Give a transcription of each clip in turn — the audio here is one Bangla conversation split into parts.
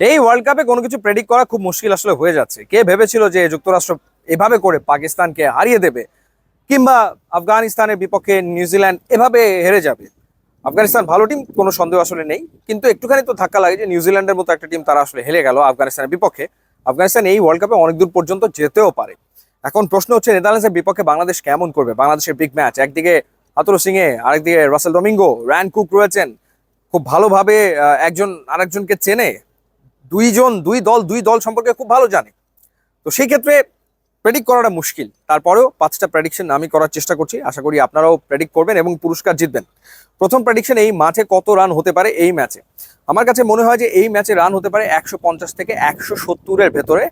এই ওয়ার্ল্ড কাপে কোনো কিছু প্রেডিক্ট করা খুব মুশকিল আসলে হয়ে যাচ্ছে। কে ভেবেছিল যে যুক্তরাষ্ট্র এভাবে করে পাকিস্তানকে হারিয়ে দেবে? কিংবা আফগানিস্তানের বিপক্ষে নিউজিল্যান্ড এভাবে হেরে যাবে? আফগানিস্তান ভালো টিম কোনো সন্দেহ আসলে নেই। কিন্তু একটুখানি তো ধাক্কা লাগে যে নিউজিল্যান্ডের মতো একটা টিম তারা আসলে হেরে গেল আফগানিস্তানের বিপক্ষে। আফগানিস্তান এই ওয়ার্ল্ড কাপে অনেক দূর পর্যন্ত যেতেও পারে। এখন প্রশ্ন হচ্ছে, নেদারল্যান্ডসের বিপক্ষে বাংলাদেশ কেমন করবে? বাংলাদেশের বিগ ম্যাচ একদিকে আতর সিংয়ে, আরেকদিকে রাসেল ডোমিঙ্গো, র্যান কুক রয়েছেন। খুব ভালোভাবে একজন, আরেকজনকে চেনে। দুইজন, দুই দল দুই দল সম্পর্কে খুব ভালো জানে। তো সেই ক্ষেত্রে প্রেডিক্ট করাটা মুশকিল। তারপরেও পাঁচটা প্রেডিকশন আমি করার চেষ্টা করছি। আশা করি আপনারাও প্রেডিক্ট করবেন এবং পুরস্কার জিতবেন। প্রথম প্রেডিকশন এই মাঠে কত রান হতে পারে এই ম্যাচে আমার কাছে মনে হয় যে এই ম্যাচে রান হতে পারে একশো পঞ্চাশ থেকে একশো সত্তরের ভেতরে।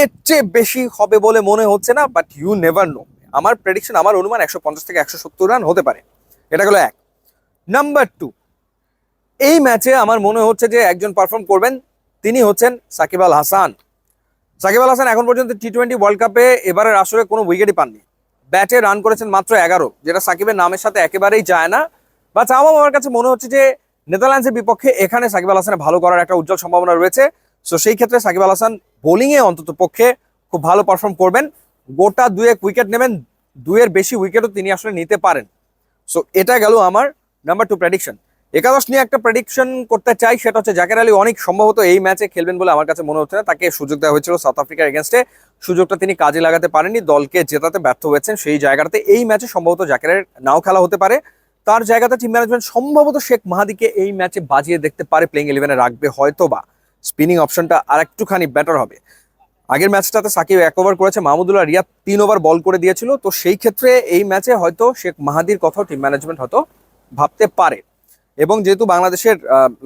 এর চেয়ে বেশি হবে বলে মনে হচ্ছে না বাট ইউ নেভার নো আমার প্রেডিকশন আমার অনুমান একশো পঞ্চাশ থেকে একশো সত্তর রান হতে পারে। এটা গেলো এক। নাম্বার টু এই ম্যাচে আমার মনে হচ্ছে যে একজন পারফর্ম করবেন তিনি হচ্ছেন সাকিব আল হাসান। সাকিব আল হাসান এখন পর্যন্ত টি টোয়েন্টি ওয়ার্ল্ড কাপে এবারের আসরে কোনো উইকেটই পাননি। ব্যাটে রান করেছেন মাত্র এগারো, যেটা সাকিবের নামের সাথে একেবারেই যায় না। বা চাও আমার কাছে মনে হচ্ছে যে নেদারল্যান্ডসের বিপক্ষে এখানে সাকিব আল হাসানের ভালো করার একটা উজ্জ্বল সম্ভাবনা রয়েছে। সো সেই ক্ষেত্রে সাকিব আল হাসান বোলিংয়ে অন্তত পক্ষে খুব ভালো পারফর্ম করবেন। গোটা দুয়েক উইকেট নেবেন দুয়ের বেশি উইকেটও তিনি আসলে নিতে পারেন। সো এটা গেল আমার নাম্বার টু প্রেডিকশন একাদশ নিয়ে একটা প্রেডিকশন করতে চাই, সেটা হচ্ছে জাকের আলী অনেক সম্ভবত এই ম্যাচে খেলবেন বলে আমার কাছে মনে হচ্ছে না। তাকে সুযোগ দেওয়া হয়েছিল সাউথ আফ্রিকার এগেনস্টে সুযোগটা তিনি কাজে লাগাতে পারেননি, দলকে জেতাতে ব্যর্থ হয়েছেন সেই জায়গাটাতে। এই ম্যাচে সম্ভবত জাকেরের নাও খেলা হতে পারে। তার জায়গাতে টিম ম্যানেজমেন্ট সম্ভবত শেখ মাহাদিকে এই ম্যাচে বাজিয়ে দেখতে পারে প্লেইং ইলেভেনে রাখবে হয়তো বা স্পিনিং অপশনটা আর একটুখানি বেটার হবে। আগের ম্যাচটাতে সাকিব এক ওভার করেছে, মাহমুদুল্লাহ রিয়াদ তিন ওভার বল করে দিয়েছিল। তো সেই ক্ষেত্রে এই ম্যাচে হয়তো শেখ মাহাদির কথাও টিম ম্যানেজমেন্ট হয়তো ভাবতে পারে। এবং যেহেতু বাংলাদেশের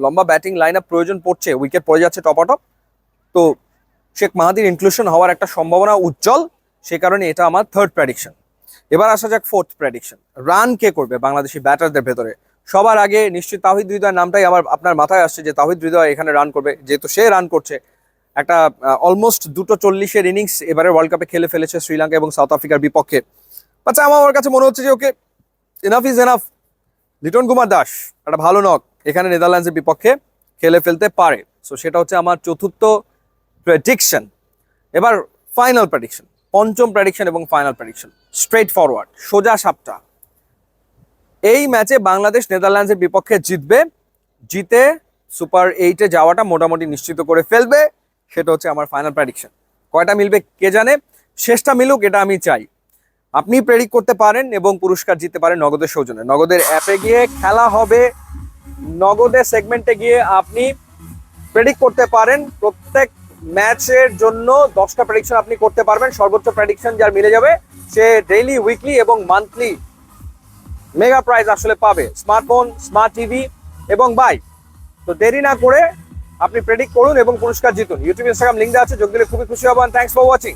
লম্বা ব্যাটিং লাইন প্রয়োজন পড়ছে উইকেট পড়ে যাচ্ছে টপ তো শেখ মাহাদির ইনক্লুশন হওয়ার একটা সম্ভাবনা উজ্জ্বল, সে কারণে এটা আমার থার্ড প্রেডিকশন এবার আসা যাক ফোর্থ প্রেডিকশন রান কে করবে বাংলাদেশি ব্যাটারদের ভেতরে? সবার আগে নিশ্চয়ই তাহিদ হৃদয়ের নামটাই আমার, আপনার মাথায় আসছে যে তাহিদ হৃদয় এখানে রান করবে, যেহেতু সে রান করছে। একটা অলমোস্ট দুটো চল্লিশের ইনিংস এবারে ওয়ার্ল্ড কাপে খেলে ফেলেছে শ্রীলঙ্কা এবং সাউথ আফ্রিকার বিপক্ষে। আচ্ছা আমার কাছে মনে হচ্ছে যে okay enough is enough Liton Kumar Das, একটা ভালো নক এখানে নেদারল্যান্ডসের বিপক্ষে খেলে ফেলতে পারে। সো সেটা হচ্ছে আমার চতুর্থ প্রেডিকশন এবার ফাইনাল প্রেডিকশন পঞ্চম প্রেডিকশন এবং ফাইনাল প্রেডিকশন স্ট্রেট ফরওয়ার্ড সোজা সাপটা। এই ম্যাচে বাংলাদেশ নেদারল্যান্ডসের বিপক্ষে জিতবে, জিতে সুপার এইটে যাওয়াটা মোটামুটি নিশ্চিত করে ফেলবে। সেটা হচ্ছে আমার ফাইনাল প্রেডিকশন কয়টা মিলবে কে জানে? শেষটা মিলুক, এটা আমি চাই। আপনি প্রেডিক্ট করতে পারেন এবং পুরস্কার জিততে পারেন নগদের সৌজন্যে। নগদের অ্যাপে গিয়ে খেলা হবে। নগদের সেগমেন্টে গিয়ে আপনি প্রেডিক্ট করতে পারেন প্রত্যেক ম্যাচের জন্য দশটা প্রেডিকশন আপনি করতে পারবেন। সর্বোচ্চ প্রেডিকশন যার মিলে যাবে সে ডেইলি উইকলি এবং মান্থলি মেগা প্রাইজ আসলে পাবে। স্মার্টফোন স্মার্ট টিভি এবং বাইক তো দেরি না করে আপনি প্রেডিক্ট করুন এবং পুরস্কার জিতুন। ইউটিউব ইনস্টাগ্রাম লিঙ্ক দেওয়া আছে। যোগ দিলে খুবই খুশি হবেন থ্যাংকস ফর ওয়াচিং